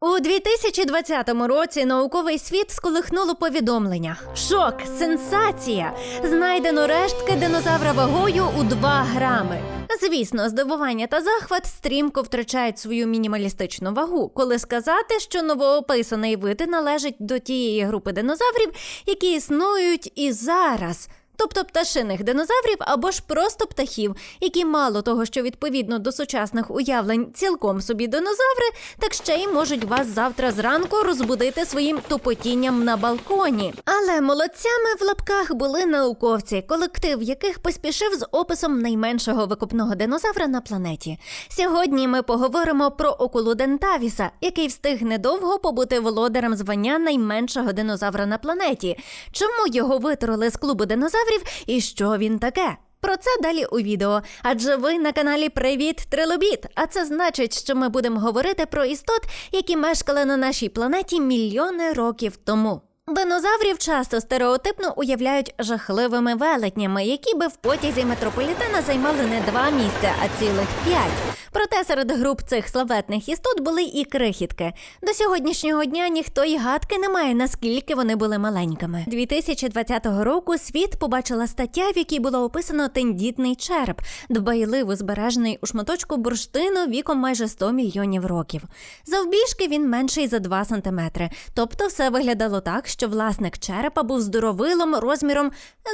У 2020 році науковий світ сколихнуло повідомлення. Шок, сенсація! Знайдено рештки динозавра вагою у 2 грами. Звісно, здивування та захват стрімко втрачають свою мінімалістичну вагу, коли сказати, що новоописаний вид належить до тієї групи динозаврів, які існують і зараз. Тобто пташиних динозаврів або ж просто птахів, які мало того, що відповідно до сучасних уявлень цілком собі динозаври, так ще й можуть вас завтра зранку розбудити своїм тупотінням на балконі. Але молодцями в лапках були науковці, колектив яких поспішив з описом найменшого викопного динозавра на планеті. Сьогодні ми поговоримо про окулудентавіса, який встиг недовго побути володарем звання найменшого динозавра на планеті. Чому його витороли з клубу динозаврів і що він таке? Про це далі у відео. Адже ви на каналі Привіт Трилобіт. А це значить, що ми будемо говорити про істот, які мешкали на нашій планеті мільйони років тому. Динозаврів часто стереотипно уявляють жахливими велетнями, які би в потязі метрополітена займали не два місця, а цілих п'ять. Проте серед груп цих славетних істот були і крихітки. До сьогоднішнього дня ніхто й гадки не має, наскільки вони були маленькими. 2020 року світ побачила стаття, в якій було описано тендітний череп, дбайливо збережений у шматочку бурштину віком майже 100 мільйонів років. Завбільшки він менший за 2 сантиметри. Тобто все виглядало так, що власник черепа був здоровилом розміром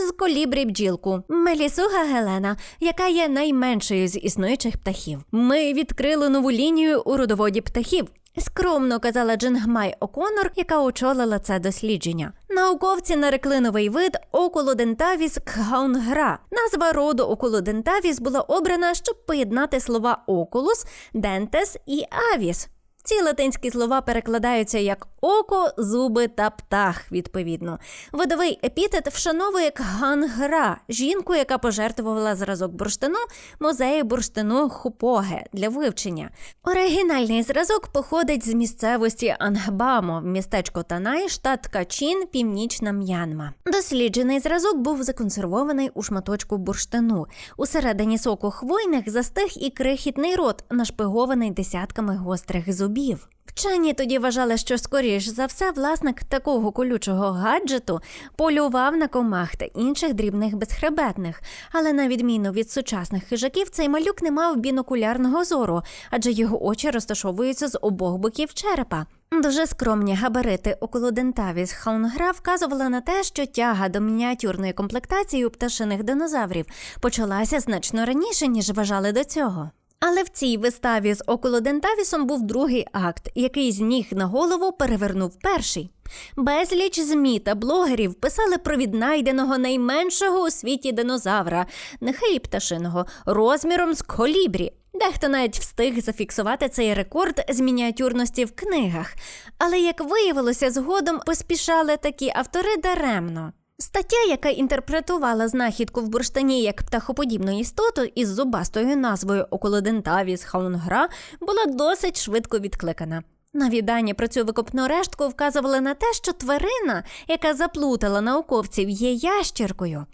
з колібрі бджілку. Мелісуга Гелена, яка є найменшою з існуючих птахів. Ми відкрили нову лінію у родоводі птахів. Скромно казала Джингмай О'Конор, яка очолила це дослідження. Науковці нарекли новий вид околодентавіс кхаунгра. Назва роду околодентавіс була обрана, щоб поєднати слова окулус, дентес і авіс. Ці латинські слова перекладаються як око, зуби та птах, відповідно. Видовий епітет вшановує Кгангра, жінку, яка пожертвувала зразок бурштину музею бурштину Хупоге для вивчення. Оригінальний зразок походить з місцевості Ангбамо, містечко Танай, штат Качин, північна М'янма. Досліджений зразок був законсервований у шматочку бурштину. Усередині соку хвойних застиг і крихітний рот, нашпигований десятками гострих зубів. Вчені тоді вважали, що скоріш за все власник такого колючого гаджету полював на комах та інших дрібних безхребетних. Але на відміну від сучасних хижаків, цей малюк не мав бінокулярного зору, адже його очі розташовуються з обох боків черепа. Дуже скромні габарити околодентавіс хаунгра вказували на те, що тяга до мініатюрної комплектації у пташиних динозаврів почалася значно раніше, ніж вважали до цього. Але в цій виставі з околодентавісом був другий акт, який з ніг на голову перевернув перший. Безліч ЗМІ та блогерів писали про віднайденого найменшого у світі динозавра, нехай і пташиного, розміром з колібрі. Дехто навіть встиг зафіксувати цей рекорд з мініатюрності в книгах. Але, як виявилося, згодом поспішали такі автори даремно. Стаття, яка інтерпретувала знахідку в бурштині як птахоподібну істоту із зубастою назвою Околодентавіс хаунгра, була досить швидко відкликана. Нові дані про цю викопну рештку вказували на те, що тварина, яка заплутала науковців, є ящіркою.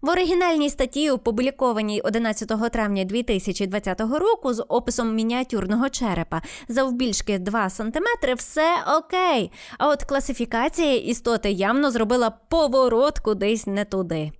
В оригінальній статті, опублікованій 11 травня 2020 року з описом мініатюрного черепа завбільшки 2 см, все окей. А от класифікація істоти явно зробила поворот кудись не туди.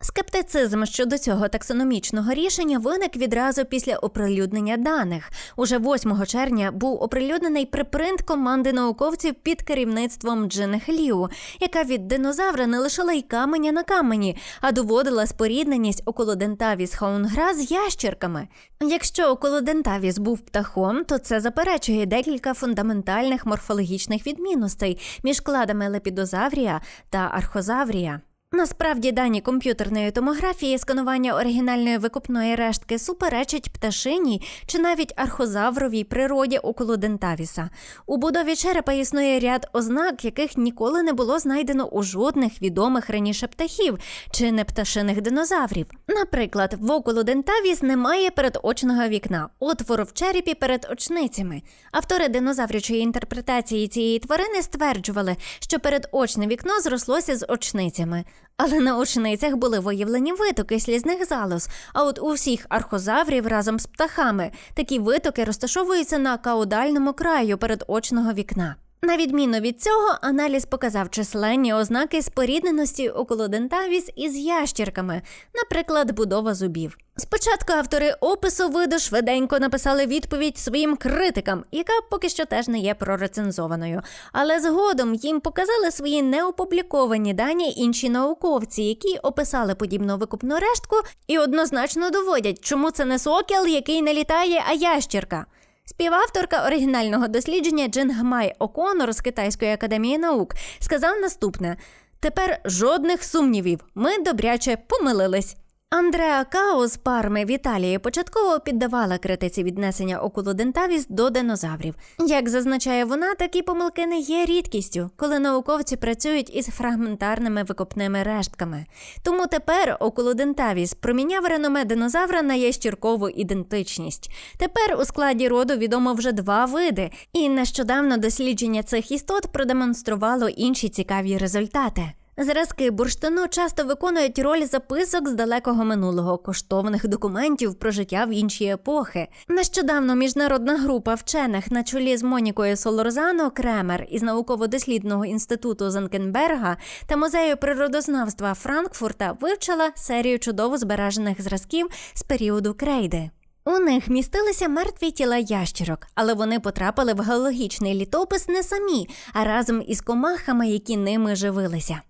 Скептицизм щодо цього таксономічного рішення виник відразу після оприлюднення даних. Уже 8 червня був оприлюднений припринт команди науковців під керівництвом Джин Хліу, яка від динозавра не лишила й каменя на камені, а доводила спорідненість околодентавіс хаунгра з ящерками. Якщо околодентавіс був птахом, то це заперечує декілька фундаментальних морфологічних відмінностей між кладами лепідозаврія та архозаврія. Насправді дані комп'ютерної томографії сканування оригінальної викопної рештки суперечить пташиній чи навіть архозавровій природі околодентавіса. У будові черепа існує ряд ознак, яких ніколи не було знайдено у жодних відомих раніше птахів чи не пташиних динозаврів. Наприклад, в околодентавіс немає передочного вікна, отвору в черепі перед очницями. Автори динозаврячої інтерпретації цієї тварини стверджували, що передочне вікно зрослося з очницями. Але на очницях були виявлені витоки слізних залоз. А от у всіх архозаврів разом з птахами такі витоки розташовуються на каудальному краю передочного вікна. На відміну від цього, аналіз показав численні ознаки спорідненості околодентавіс із ящірками, наприклад, будова зубів. Спочатку автори опису виду швиденько написали відповідь своїм критикам, яка поки що теж не є прорецензованою. Але згодом їм показали свої неопубліковані дані інші науковці, які описали подібну викупну рештку і однозначно доводять, чому це не сокіл, який не літає, а ящірка. Співавторка оригінального дослідження Джин Гмай О'Конор з Китайської академії наук сказав наступне: тепер жодних сумнівів. Ми добряче помилились. Андреа Као з Парми в Італії початково піддавала критиці віднесення окулодентавіс до динозаврів. Як зазначає вона, такі помилки не є рідкістю, коли науковці працюють із фрагментарними викопними рештками. Тому тепер окулодентавіс проміняв реноме динозавра на ящіркову ідентичність. Тепер у складі роду відомо вже два види, і нещодавно дослідження цих істот продемонструвало інші цікаві результати. Зразки бурштину часто виконують роль записок з далекого минулого, коштовних документів про життя в інші епохи. Нещодавно міжнародна група вчених на чолі з Монікою Солорзано Кремер із науково-дослідного інституту Занкенберга та музею природознавства Франкфурта вивчила серію чудово збережених зразків з періоду крейди. У них містилися мертві тіла ящерок, але вони потрапили в геологічний літопис не самі, а разом із комахами, які ними живилися.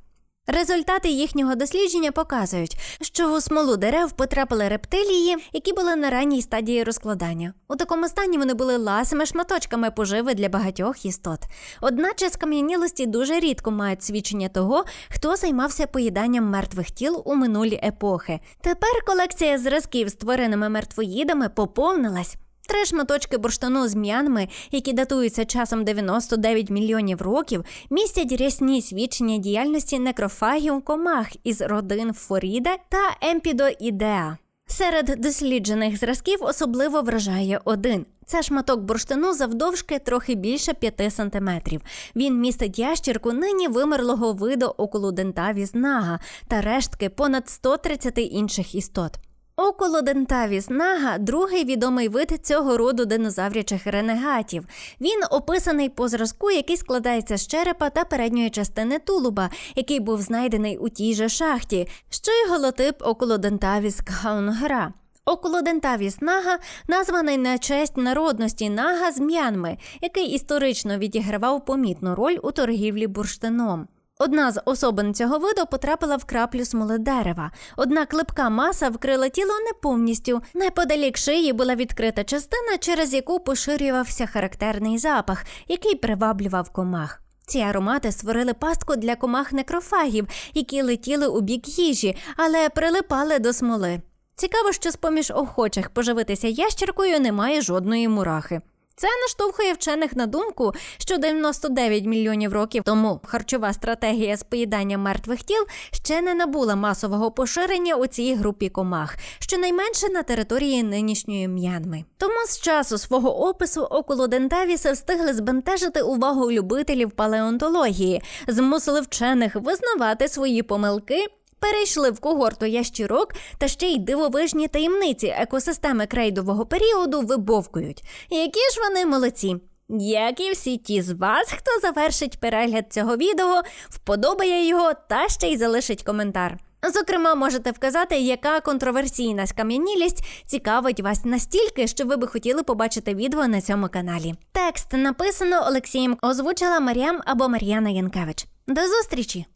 Результати їхнього дослідження показують, що у смолу дерев потрапили рептилії, які були на ранній стадії розкладання. У такому стані вони були ласими шматочками поживи для багатьох істот. Одначе скам'янілості дуже рідко мають свідчення того, хто займався поїданням мертвих тіл у минулі епохи. Тепер колекція зразків з тваринами мертвоїдами поповнилась. Три шматочки бурштину з м'янами, які датуються часом 99 мільйонів років, містять рясні свідчення діяльності некрофагів комах із родин Форіда та Емпідоідеа. Серед досліджених зразків особливо вражає один. Це шматок бурштину завдовжки трохи більше 5 сантиметрів. Він містить ящірку нині вимерлого виду околодентавіс нага та рештки понад 130 інших істот. Околодентавіс нага другий відомий вид цього роду динозаврячих ренегатів. Він описаний по зразку, який складається з черепа та передньої частини тулуба, який був знайдений у тій же шахті, що й голотип околодентавіс кхаунгра. Околодентавіс нага названий на честь народності нага з М'янми, який історично відігравав помітну роль у торгівлі бурштином. Одна з особин цього виду потрапила в краплю смоли дерева. Однак липка маса вкрила тіло не повністю. Неподалік шиї була відкрита частина, через яку поширювався характерний запах, який приваблював комах. Ці аромати створили пастку для комах некрофагів, які летіли у бік їжі, але прилипали до смоли. Цікаво, що з-поміж охочих поживитися ящеркою немає жодної мурахи. Це наштовхує вчених на думку, що 99 мільйонів років тому харчова стратегія з поїдання мертвих тіл ще не набула масового поширення у цій групі комах, щонайменше на території нинішньої м'янми. Тому з часу свого опису околодентавіси встигли збентежити увагу любителів палеонтології, змусили вчених визнавати свої помилки. Перейшли в когорту ящірок та ще й дивовижні таємниці екосистеми крейдового періоду вибовкують. Які ж вони молодці! Як і всі ті з вас, хто завершить перегляд цього відео, вподобає його та ще й залишить коментар. Зокрема, можете вказати, яка контроверсійна скам'янілість цікавить вас настільки, що ви би хотіли побачити відео на цьому каналі. Текст написано Олексієм, озвучила Маріам або Мар'яна Янкевич. До зустрічі!